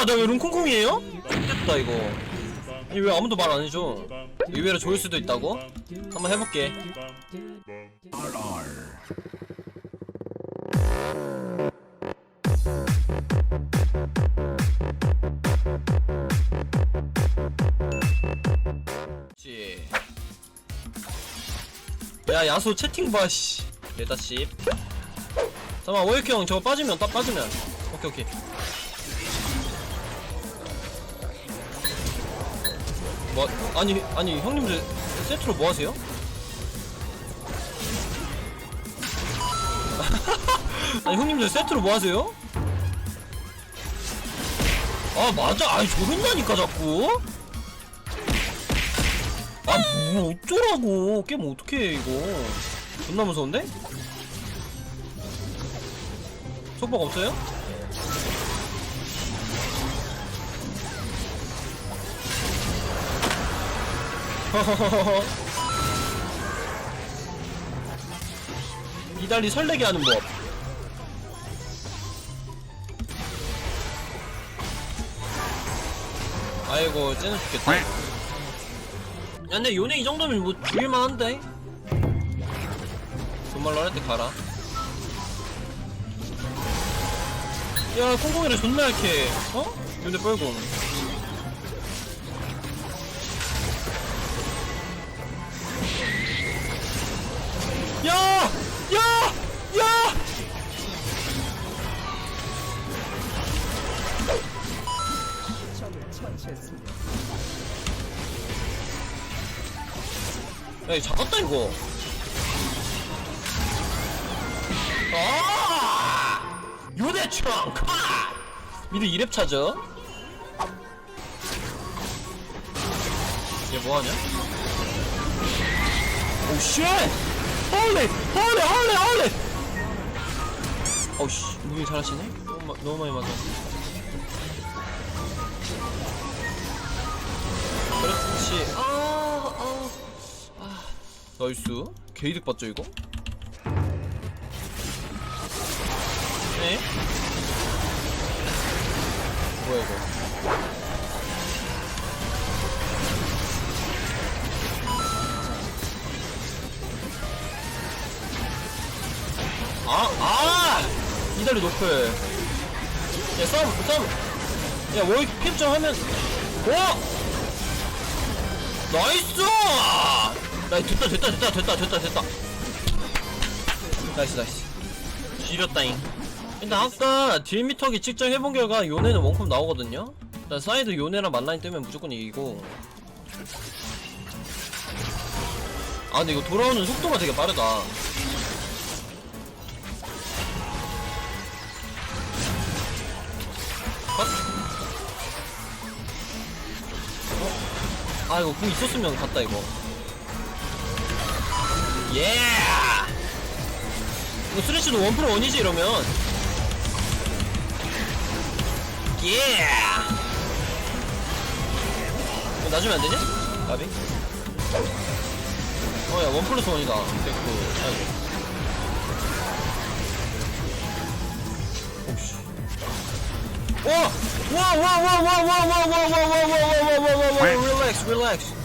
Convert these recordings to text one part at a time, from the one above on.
뭐야 나왜 룬콩콩이에요? 됐다 이거. 이왜 아무도 말 안 해줘? 의외로 좋을 수도 있다고? 한번 해볼게. 그치 야 야수 채팅 봐 씨. 내다씨 잠깐만 오이큐 형 저거 빠지면 딱 빠지면. 오케이 오케이 뭐 아니 아니 형님들 세트로 뭐 하세요? 아니 형님들 세트로 뭐 하세요? 아 맞아 아니 저런다니까 자꾸 아뭐 어쩌라고 게임 어떡해 이거 존나 무서운데? 속박 없어요? 이달리 설레게 하는 법. 아이고 쟤는 죽겠다. 야 근데 요네 이 정도면 뭐 죽일만 한데? 정말로 할때 가라. 야 콩콩이를 존나 약해. 어? 요네 뻘공. 야, 이거 잡았다, 이거. 아! 요대충! 카! 미드 2렙 차죠? 얘 뭐하냐? 오, 쉣! 헐리! 헐리! 헐리! 헐리! 어우 씨, 무빙 잘하시네? 너무, 마- 너무 많이 맞아. 그렇지. 아, 아, 아. 나이스. 게이득 봤죠, 이거? 네? 뭐야, 이거? 아, 아! 이달리 높을. 야, 싸움. 야, 워이 핍좀 하면. 오! 나이스! 나 됐다, 됐다, 됐다, 됐다, 됐다, 됐다. 나이스, 나이스. 지렸다잉. 일단 아까 딜미터기 측정 해본 결과 요네는 원컵 나오거든요? 일단 사이드 요네랑 만라인 뜨면 무조건 이기고. 아, 근데 이거 돌아오는 속도가 되게 빠르다. 컷? 어? 아 이거 궁 있었으면 갔다 이거 예 이거 스레치도 원 프로 원이지 이러면 예 이거 놔주면 안 되냐? 나비? 어야 원 플러스 원이다 됐고 아이고 오씨 와! 와! 와! 와! 와! 와! 와! 와! 와! 와! 와! 와! 와! 와! 와! 와! Relax, relax.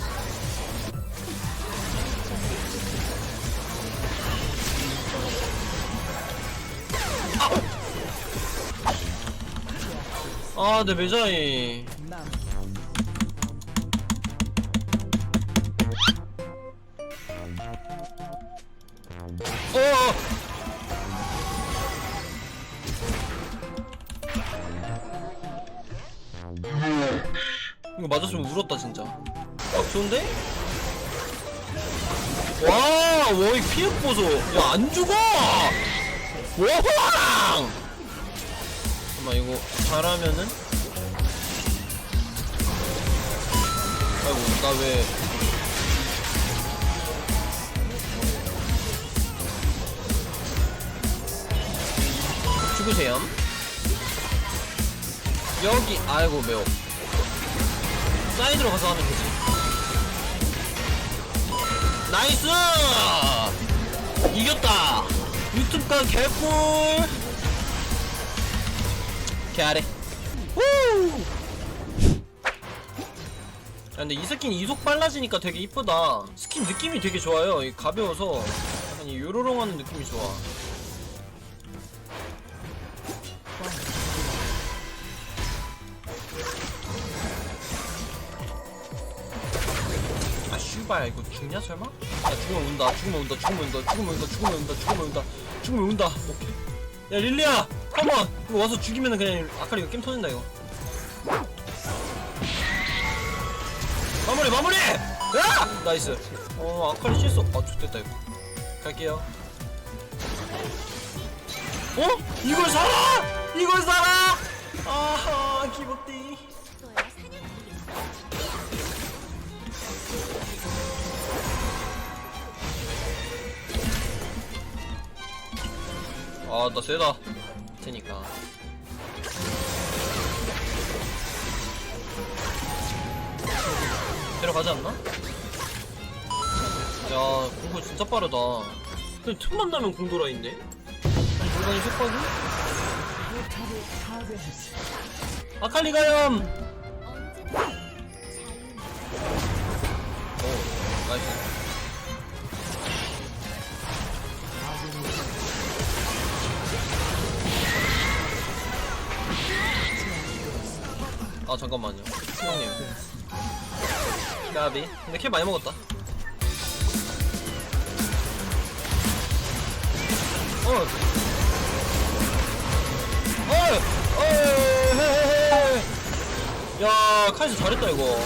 아, 내 매자이. 어! 이거 맞았으면 울었다 진짜 아 좋은데? 와 워이 피흡 보소 야 안 죽어 워황 잠깐만 이거 잘하면은? 아이고 나왜? 죽으세요. 여기 아이고 매워. 사이드로 가서 하면 되지. 나이스! 이겼다! 유튜브가 개꿀 개아래 후! 야, 근데 이 스킨 이속 빨라지니까 되게 이쁘다. 스킨 느낌이 되게 좋아요. 이 가벼워서 약간 이 요로롱하는 느낌이 좋아. 아 슈발 이거 죽냐 설마? 야 죽으면 운다 죽으면 운다 죽으면 운다 죽으면 운다 죽으면 운다 죽으면 운다 죽으면 운다 오케이 야 릴리야 컴온 이거 와서 죽이면은 그냥 아칼리 이거 게임 터진다 이거. 마무리 마무리! 야! 나이스. 어 아칼리 실수. 아 좋됐다 이거. 갈게요. 어? 이걸 살아? 이걸 살아? 아하 기복띠. 아, 나 세다. 테니까. 데려가지 않나? 야, 공부 진짜 빠르다. 근데 틈만 나면 공돌아 있네? 공간이 속박이? 아칼리 가염! 아 잠깐만요. 형님 까비. 근데 킬 많이 먹었다. 어. 어이 헤헤헤 야 카이스 잘했다 이거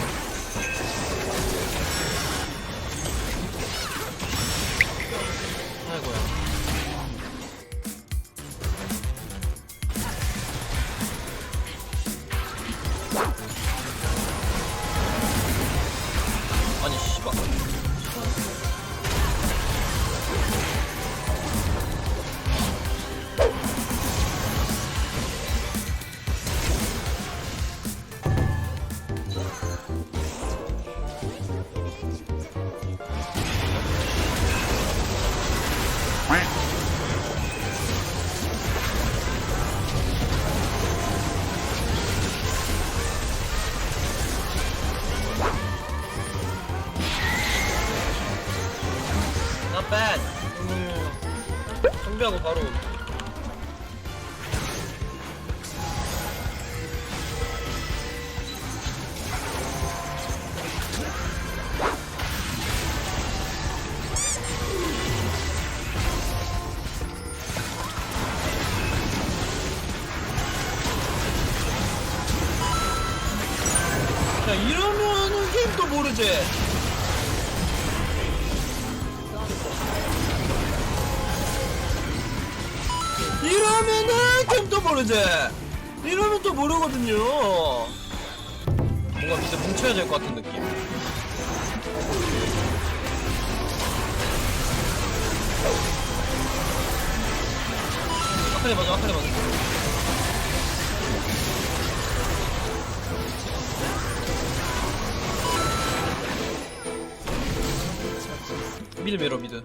준비하고 바로 모르지 이러면 또 모르거든요. 뭔가 밑에 뭉쳐야 될 것 같은 느낌. 아칼리 맞아 아칼리 맞아 미드 밀어 미드. 야,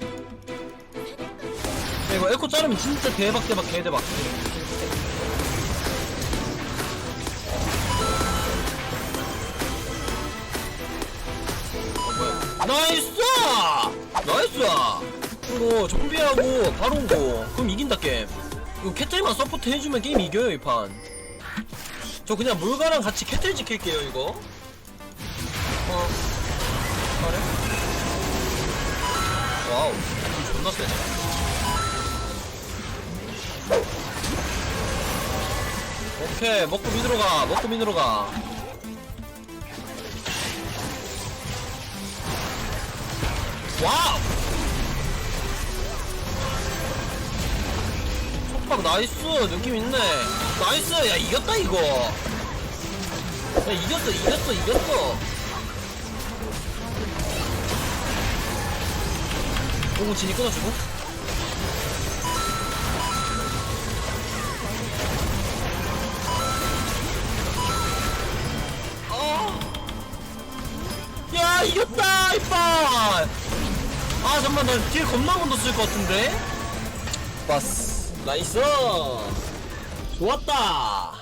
이거 에코 자르면 진짜 대박 대박 개 대박 나이스! 나이스! 이거 정비하고 바로 오고 그럼 이긴다 게임. 이거 캐틀만 서포트 해주면 게임 이겨요 이판저 그냥 물가랑 같이 캐틀 지킬게요 이거. 어. 그래? 와우. 이 존나 세네. 오케이. 먹고 미드로 가. 먹고 미드로 가 와우! 속박 나이스! 느낌 있네. 나이스! 야 이겼다 이거. 야 이겼어 이겼어 이겼어. 오고 진이 끊어주고? 어. 야 이겼다 이빨 아 잠만 나딜 겁나 먼저 쓸 것 같은데? 봤어. 나이스. 좋았다